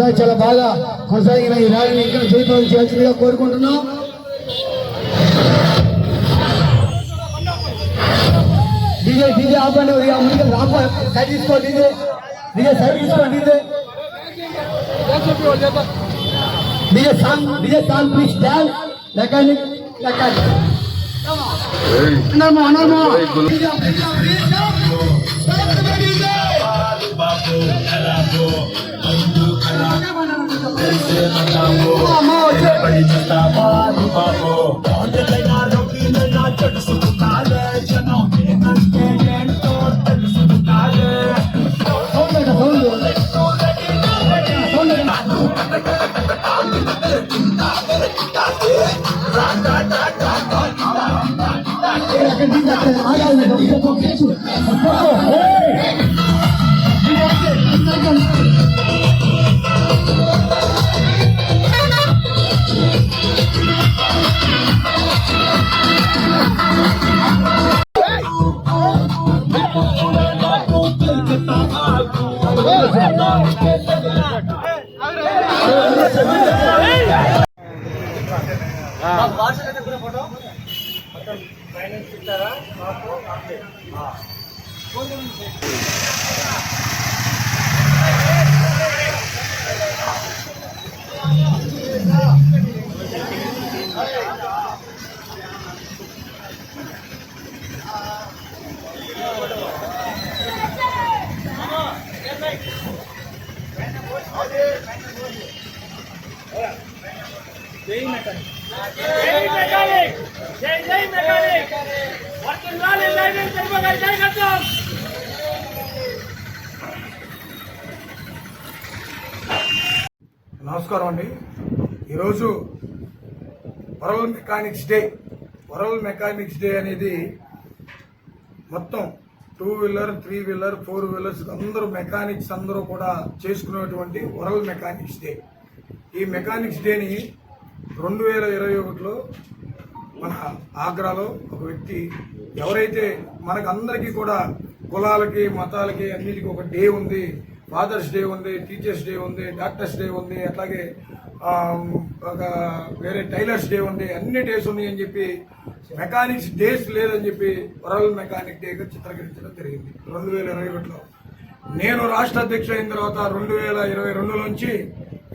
ఇప్పుడు చాలా బాగా కొనసాగిన ఈ ర్యాలీని ఇంకా జయప్రదం చేయాల్సిందిగా కోరుకుంటున్నాం డీజే డీజే ఆపండి ఇక ముందుకు రాప సైడ్ తీసుకో డీజే డీజే సైడ్ తీసుకో DJ DJ song DJ song please stand mechanic mechanic అన్నమో అన్నమో జై నమస్కారం అండి. ఈరోజు world mechanics day. World mechanics day అనేది మొత్తం two wheeler three wheeler four wheelers అందరూ మెకానిక్స్ అందరూ కూడా చేసుకునేటువంటి వరల్డ్ మెకానిక్స్ డే. ఈ మెకానిక్స్ డేని రెండు వేల ఇరవై ఒకటిలో మన ఆగ్రాలో ఒక వ్యక్తి ఎవరైతే మనకు అందరికీ కూడా కులాలకి మతాలకి అన్నిటికీ ఒక డే ఉంది ఫాదర్స్ డే ఉంది టీచర్స్ డే ఉంది డాక్టర్స్ డే ఉంది అట్లాగే ఒక వేరే టైలర్స్ డే ఉంది అన్ని డేస్ ఉన్నాయి అని చెప్పి మెకానిక్స్ డేస్ లేదని చెప్పి వరల్డ్ మెకానిక్ డేగా చిత్రీకరించడం జరిగింది. రెండు వేల ఇరవై ఒకటిలో. నేను రాష్ట్ర అధ్యక్షుడు అయిన తర్వాత రెండు వేల ఇరవై రెండు నుంచి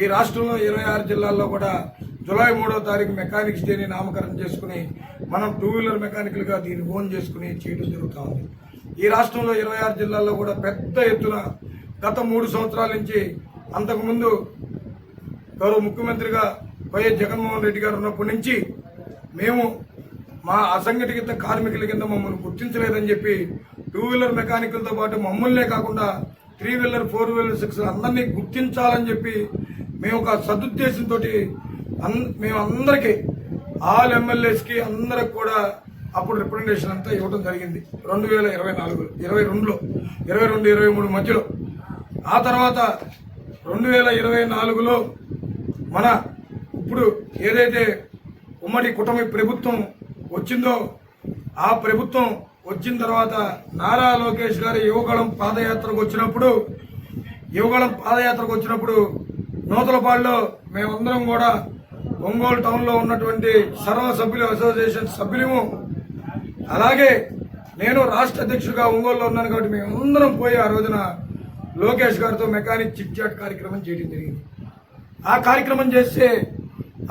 ఈ రాష్ట్రంలో ఇరవై ఆరు జిల్లాల్లో కూడా జులై మూడో తారీఖు మెకానిక్స్ డేని నామకరణం చేసుకుని మనం టూ వీలర్ మెకానికల్గా దీన్ని ఓన్ చేసుకుని చేయడం జరుగుతూ ఉంది. ఈ రాష్ట్రంలో ఇరవై ఆరు జిల్లాల్లో కూడా పెద్ద ఎత్తున గత మూడు సంవత్సరాల నుంచి అంతకుముందు గౌరవ ముఖ్యమంత్రిగా వైఎస్ జగన్మోహన్ రెడ్డి గారు ఉన్నప్పటి నుంచి మేము మా అసంఘటిత కార్మికుల కింద మమ్మల్ని గుర్తించలేదని చెప్పి టూ వీలర్ మెకానికల్తో పాటు మమ్మల్నే కాకుండా three wheeler four wheeler six అందరినీ గుర్తించాలని చెప్పి మేము ఒక సదుద్దేశంతో మేము అందరికీ ఆల్ ఎమ్మెల్యేస్కి అందరికి కూడా అప్పుడు రిప్రజెంటేషన్ అంతా ఇవ్వడం జరిగింది. రెండు వేల ఇరవై నాలుగు ఇరవై రెండులో ఇరవై రెండు ఇరవై మూడు మధ్యలో. ఆ తర్వాత రెండు వేల ఇరవై నాలుగులో మన ఇప్పుడు ఏదైతే ఉమ్మడి కుటుంబ ప్రభుత్వం వచ్చిందో ఆ ప్రభుత్వం వచ్చిన తర్వాత నారా లోకేష్ గారి యువగళం పాదయాత్రకు వచ్చినప్పుడు యువగళం పాదయాత్రకు వచ్చినప్పుడు నూతలపాడులో మేమందరం కూడా ఒంగోలు టౌన్లో ఉన్నటువంటి సర్వ సభ్యులు అసోసియేషన్ సభ్యులము అలాగే నేను రాష్ట్ర అధ్యక్షుడిగా ఒంగోలులో ఉన్నాను కాబట్టి మేమందరం పోయి ఆ రోజున లోకేష్ గారితో మెకానిక్ చిట్ చాట్ కార్యక్రమం చేయడం జరిగింది. ఆ కార్యక్రమం చేస్తే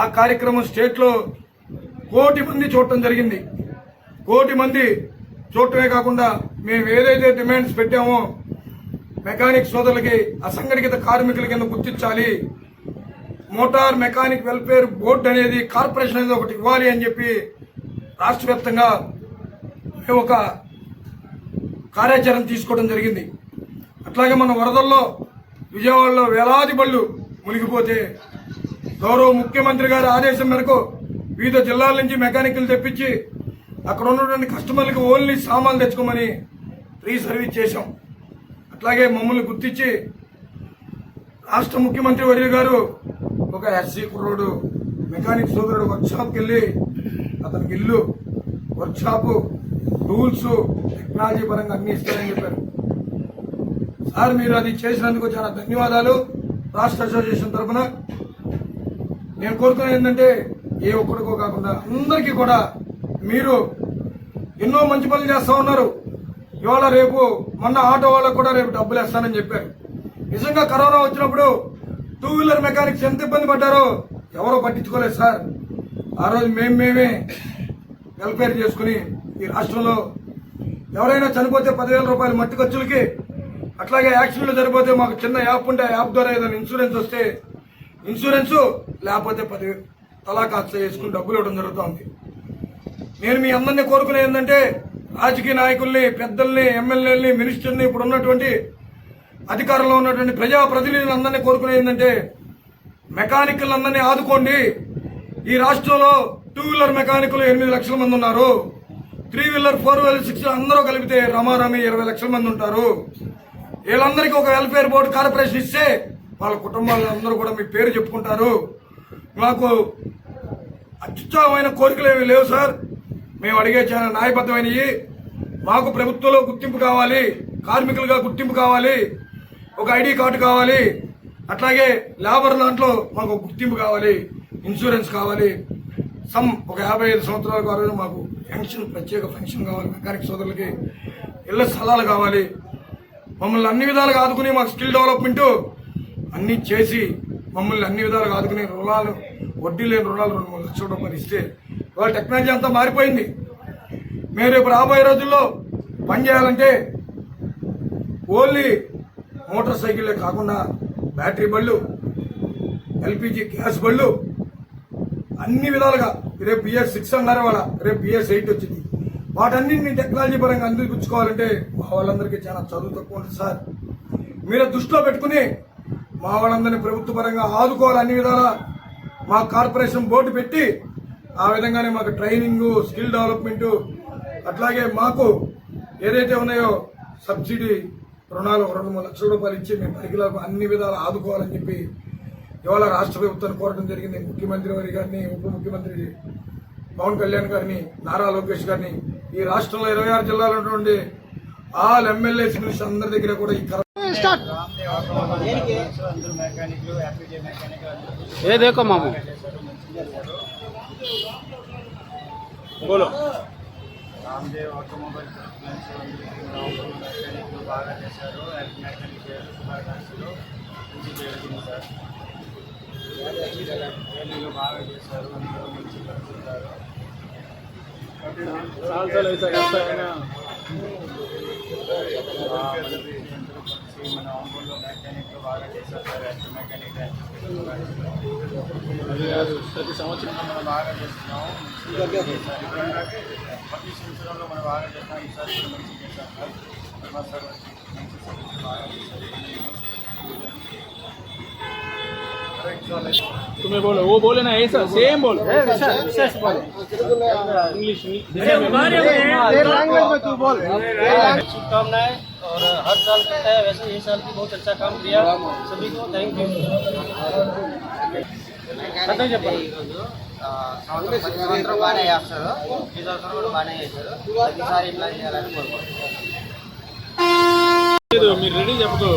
ఆ కార్యక్రమం స్టేట్లో కోటి మంది చూడటం జరిగింది. కోటి మంది చూడటమే కాకుండా మేము ఏదైతే డిమాండ్స్ పెట్టామో మెకానిక్ సోదరులకి అసంఘటిత కార్మికుల కింద గుర్తించాలి. మోటార్ మెకానిక్ వెల్ఫేర్ బోర్డు అనేది కార్పొరేషన్ అనేది ఒకటి ఇవ్వాలి అని చెప్పి రాష్ట్ర వ్యాప్తంగా మేము ఒక కార్యాచరణ తీసుకోవడం జరిగింది. అట్లాగే మన వరదల్లో విజయవాడలో వేలాది బళ్ళు మునిగిపోతే గౌరవ ముఖ్యమంత్రి గారి ఆదేశం మేరకు వివిధ జిల్లాల నుంచి మెకానికల్ తెప్పించి అక్కడ ఉన్నటువంటి కస్టమర్లకు ఓన్లీ సామాన్లు తెచ్చుకోమని ఫ్రీ సర్వీస్ చేశాం. అట్లాగే మమ్మల్ని గుర్తించి రాష్ట్ర ముఖ్యమంత్రి వర్యులు గారు ఒక ఎస్సీ కుర్రోడు మెకానిక్ సోదరుడు వర్క్ షాప్కి వెళ్ళి అతనికి ఇల్లు వర్క్ షాపు టూల్స్ టెక్నాలజీ పరంగా అన్ని ఇస్తారని చెప్పారు. సార్ మీరు అది చేసినందుకు చాలా ధన్యవాదాలు. రాష్ట్ర అసోసియేషన్ తరఫున నేను కోరుకునేది ఏంటంటే ఏ ఒక్కడికో కాకుండా అందరికీ కూడా మీరు ఎన్నో మంచి పనులు చేస్తా ఉన్నారు. ఇవాళ రేపు మొన్న ఆటో వాళ్ళకు కూడా రేపు డబ్బులు వేస్తానని చెప్పారు. నిజంగా కరోనా వచ్చినప్పుడు టూ వీలర్ మెకానిక్స్ ఎంత ఇబ్బంది పడ్డారో ఎవరో పట్టించుకోలేదు సార్. ఆ రోజు మేము మేమే వెల్ఫేర్ చేసుకుని ఈ రాష్ట్రంలో ఎవరైనా చనిపోతే పదివేల రూపాయలు మట్టి ఖర్చులకి అట్లాగే యాక్సిడెంట్ జరిగిపోతే మాకు చిన్న యాప్ ఉంటే యాప్ ద్వారా ఏదైనా ఇన్సూరెన్స్ వస్తే ఇన్సూరెన్స్ లేకపోతే పది తలా చేసుకుని డబ్బులు ఇవ్వడం జరుగుతుంది. నేను మీ అందరినీ కోరుకునే ఏంటంటే రాజకీయ నాయకుల్ని పెద్దల్ని ఎమ్మెల్యేలని మినిస్టర్ని ఇప్పుడు ఉన్నటువంటి అధికారంలో ఉన్నటువంటి ప్రజాప్రతినిధులు అందరినీ కోరుకునే ఏంటంటే మెకానికల్ ఆదుకోండి. ఈ రాష్ట్రంలో టూ వీలర్ మెకానికులు ఎనిమిది లక్షల మంది ఉన్నారు. Three wheeler four wheeler six అందరూ కలిపితే రమారమి ఇరవై లక్షల మంది ఉంటారు. వీళ్ళందరికీ ఒక వెల్ఫేర్ బోర్డు కార్పొరేషన్ ఇస్తే వాళ్ళ కుటుంబాలు అందరూ కూడా మీ పేరు చెప్పుకుంటారు. మాకు అత్యుత్తమైన కోరికలు ఏమీ లేవు సార్. మేము అడిగే చాలా న్యాయబద్ధమైనవి. మాకు ప్రభుత్వంలో గుర్తింపు కావాలి కార్మికులుగా గుర్తింపు కావాలి ఒక ఐడి కార్డు కావాలి అట్లాగే లేబర్ దాంట్లో మాకు గుర్తింపు కావాలి ఇన్సూరెన్స్ కావాలి. సమ్ ఒక యాభై ఐదు సంవత్సరాల వరకు మాకు పెన్షన్ ప్రత్యేక పెన్షన్ కావాలి మెకానిక్ సోదరులకి ఇళ్ళ స్థలాలు కావాలి. మమ్మల్ని అన్ని విధాలుగా ఆదుకుని మాకు స్కిల్ డెవలప్మెంట్ అన్నీ చేసి మమ్మల్ని అన్ని విధాలుగా ఆదుకుని రుణాలు వడ్డీ లేని రుణాలు రెండు మూడు లక్షల రూపాయలు ఇస్తే ఇవాళ టెక్నాలజీ అంతా మారిపోయింది. మీరు రేపు రాబోయే రోజుల్లో పని చేయాలంటే ఓన్లీ మోటార్ సైకిళ్ళే కాకుండా బ్యాటరీ బళ్ళు ఎల్పిజి గ్యాస్ బళ్ళు అన్ని విధాలుగా. రేపు బిఎస్ సిక్స్ అన్నారు వాళ్ళ రేపు బిఎస్ ఎయిట్ వచ్చింది. వాటన్నింటిని టెక్నాలజీ పరంగా అందిపుచ్చుకోవాలంటే మా వాళ్ళందరికీ చాలా చదువు తక్కువ ఉంటుంది సార్. మీరు దృష్టిలో పెట్టుకుని మా వాళ్ళందరినీ ప్రభుత్వ పరంగా ఆదుకోవాలి అన్ని విధాలా. మా కార్పొరేషన్ బోర్డు పెట్టి ఆ విధంగానే మాకు ట్రైనింగ్ స్కిల్ డెవలప్మెంట్ అట్లాగే మాకు ఏదైతే ఉన్నాయో సబ్సిడీ రుణాలు రెండు మూడు లక్షల రూపాయలు ఇచ్చి మేము పరిగిలకు అన్ని విధాలు ఆదుకోవాలని చెప్పి ఇవాళ రాష్ట్ర ప్రభుత్వాన్ని కోరడం జరిగింది. ముఖ్యమంత్రి వారి గారిని ఉప ముఖ్యమంత్రి పవన్ కళ్యాణ్ గారిని నారా లోకేష్ గారిని ఈ రాష్ట్రంలో ఇరవై ఆరు జిల్లాలో ఉన్నటువంటి ఆల్ ఎమ్మెల్యే మినిస్టర్ అందరి దగ్గర కూడా ఈ కరెక్ట్ బాగా చేశారు साल साल ऐसा करता है ना మన ఒంగోలు మెకానిక్లు బాగా చేశారు సార్ హెల్త్ మెకానిక్ అది కాదు ప్రతి సంవత్సరం మనం బాగా చేస్తున్నాం మంచిగా చేశారు. ప్రతి సంవత్సరంలో మనం బాగా చేస్తాం ఈసారి కూడా మంచిగా చేశాం సార్ తర్వాత సార్ మంచి సర్వీస్ బాగా చేశారు तुम्हें बोलो वो बोले ना ऐसा सेम बोलो इंग्लिश शुभकामनाएं और हर साल करता है वैसे ये साल भी बहुत अच्छा काम किया सभी को थैंक यू ఈరోజు ఆ, సంవత్సరం ప్రతి సంవత్సరం బాగానే చేస్తారు ఈ సంవత్సరం కూడా బాగానే చేశారు ఈసారి ఇట్లా చేయాలని కోరుకుంటున్నాను లేదు మీరు రెడీ చెప్పదు.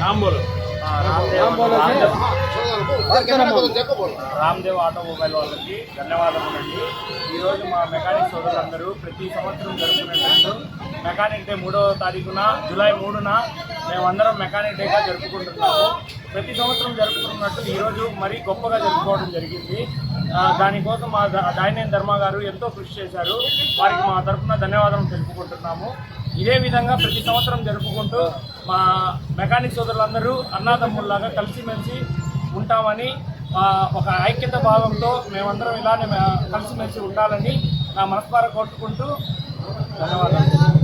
రాంబోలు. రామ్దేవ్ ఆటోమొబైల్ వాళ్ళకి ధన్యవాదములండి. ఈరోజు మా మెకానిక్ సోదరులందరూ ప్రతి సంవత్సరం జరుపుకున్నట్టు మెకానిక్ డే మూడవ తారీఖున జూలై మూడున మేమందరం మెకానిక్ డేగా జరుపుకుంటున్నాము. ప్రతి సంవత్సరం జరుపుకున్నట్టు ఈరోజు మరీ గొప్పగా జరుపుకోవడం జరిగింది. దానికోసం మా దాయినేని ధర్మ గారు ఎంతో కృషి చేశారు. వారికి మా తరఫున ధన్యవాదాలు తెలుపుకుంటున్నాము. ఇదే విధంగా ప్రతి సంవత్సరం జరుపుకుంటూ మా మెకానిక్ సోదరులందరూ అన్నాదమ్ముల్లాగా కలిసిమెలిసి ఉంటామని ఒక ఐక్యత భావంతో మేమందరం ఇలానే కలిసిమెలిసి ఉండాలని నా మనస్పార కోరుకుంటూ ధన్యవాదాలు.